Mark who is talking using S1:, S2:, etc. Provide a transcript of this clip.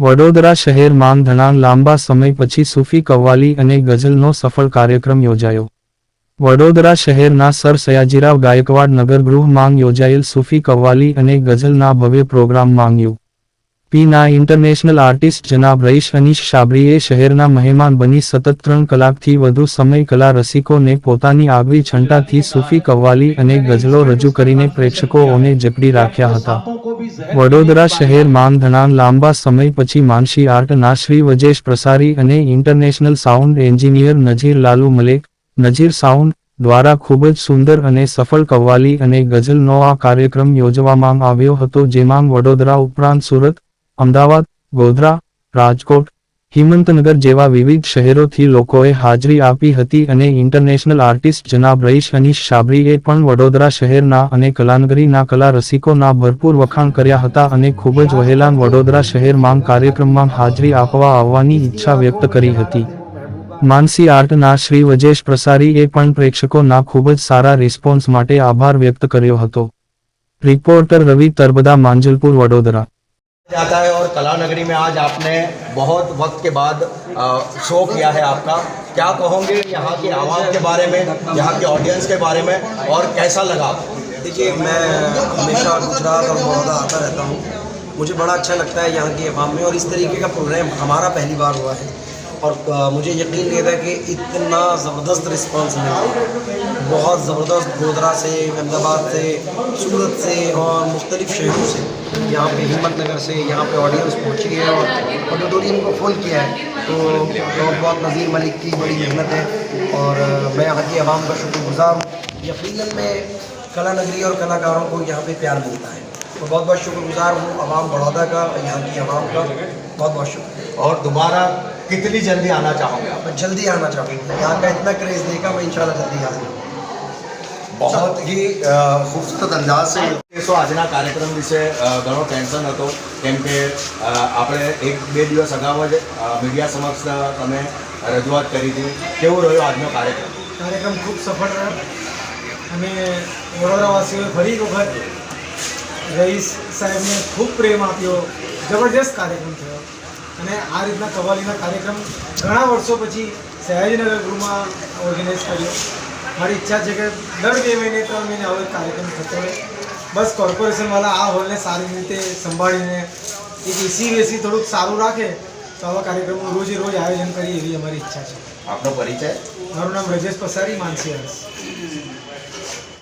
S1: વડોદરા શહેર માંગધણાં લાંબા સમય પછી સૂફી કવ્વાલી અને ગઝલનો સફળ કાર્યક્રમ યોજાયો. વડોદરા શહેરના સર સયાજીરાવ ગાયકવાડ નગર ગૃહ માંગ યોજાયેલ સૂફી કવ્વાલી અને ગઝલના ભવ્ય પ્રોગ્રામ માંગ્યું. પીના ઇન્ટરનેશનલ આર્ટિસ્ટ જનાબ રઈશ અનીશ શાબરીએ શહેરના મહેમાન બની સતત ત્રણ કલાકથી વધુ સમય કલા રસિકોને પોતાની આગવી છંટાથી સૂફી કવ્વાલી અને ગઝલો રજૂ કરીને પ્રેક્ષકોને જકડી રાખ્યા હતા. વડોદરા શહેર માંગધણાં લાંબા સમય પછી માનસી આર્ટના શ્રી વજેશ પ્રસારી અને international sound engineer Nazir Lalu Malek, Nazir sound દ્વારા ખૂબ જ સુંદર અને સફળ કવ્વાલી અને ગઝલનો આ કાર્યક્રમ યોજવામાં આવ્યો હતો જેમાં વડોદરા ઉપરાંત સુરત અમદાવાદ, ગોધરા, રાજકોટ, હિંમતનગર જેવા વિવિધ શહેરોથી લોકોએ હાજરી આપી હતી અને ઇન્ટરનેશનલ આર્ટિસ્ટ જનાબ રઈશ અનીશ શાબરીએ પણ વડોદરા શહેરના અને કલાનગરીના કલા રસિકોના ભરપૂર વખાણ કર્યા હતા અને ખૂબ જ વહેલાન વડોદરા શહેરમાં કાર્યક્રમમાં હાજરી આપવા આવવાની ઈચ્છા વ્યક્ત કરી હતી. માનસી આર્ટના શ્રી વજેશ પ્રસારીએ પણ પ્રેક્ષકોના ખૂબ જ સારા રિસ્પોન્સ માટે આભાર વ્યક્ત કર્યો હતો. રિપોર્ટર રવિ તરબદા, માંજલપુર, વડોદરા.
S2: जाता है और कला नगरी में आज आपने बहुत वक्त के बाद शो किया है आपका। क्या कहोगे यहाँ की आवाम के बारे में, यहाँ के ऑडियंस के बारे में, और कैसा लगा?
S3: देखिए, मैं हमेशा गुजरात और बड़ौदा आता रहता हूँ। मुझे बड़ा अच्छा लगता है यहाँ की आवाम में और इस तरीके का प्रोग्राम हमारा पहली बार हुआ है। اور مجھے یقین نہیں تھا کہ اتنا زبردست رسپانس ملا بہت زبردست گودرا سے احمد آباد سے، سورت سے اور مختلف شہروں سے۔ یہاں پہ ہمت نگر سے یہاں پہ آڈینس پہنچی ہے اور آڈیٹوریم کو فل کیا ہے۔ تو بہت نذیر ملک کی بڑی محنت ہے اور میں یہاں کی عوام کا شکر گزار ہوں۔ یقیناً میں کلا نگری اور کلاکاروں کو یہاں پہ پیار ملتا ہے۔ تو بہت بہت شکر گزار ہوں عوام بڑودا کا یہاں کی عوام کا۔ بہت بہت
S2: شکر۔ اور دوبارہ कितनी जल्दी आना चाहोगे आप
S3: मैं जल्दी आना चाहूँगा यहाँ का इतना क्रेज़ देखा मैं इंशाल्लाह जल्दी आ जाऊँगा
S2: बहुत ही અ, ખૂબસૂરત અંદાજ છે કેસો આજના કાર્યક્રમ વિશે અ, ઘણો ટેન્શન હતો કેમ કે અ, આપણે એક બે દિવસ અગાઉ જ અ, મીડિયા સમક્ષ તમે રજૂઆત કરી હતી કેવો રહ્યો આજનો કાર્યક્રમ
S4: કાર્યક્રમ ખૂબ સફળ રહ્યો અને વડોદરાવાસીઓએ ફરી એક વખત રઈસ સાહેબને ખૂબ પ્રેમ આપ્યો જબરજસ્ત કાર્યક્રમ થયો અને આ રીતના કવાલીના કાર્યક્રમ ઘણા વર્ષો પછી સયાજીનગર ગૃહમાં ઓર્ગેનાઇઝ કર્યો. મારી ઈચ્છા છે કે દર બે મહિને ત્રણ મહિને આવો કાર્યક્રમ થતો હોય બસ કોર્પોરેશનવાળા આ હોલને સારી રીતે સંભાળીને એક એસી વેસી થોડુંક સારું રાખે તો આવા કાર્યક્રમનું રોજે રોજ આયોજન કરીએ એવી અમારી ઈચ્છા છે.
S2: આપનો પરિચય?
S4: મારું નામ રજેશ પસારી માનસી હર્ષ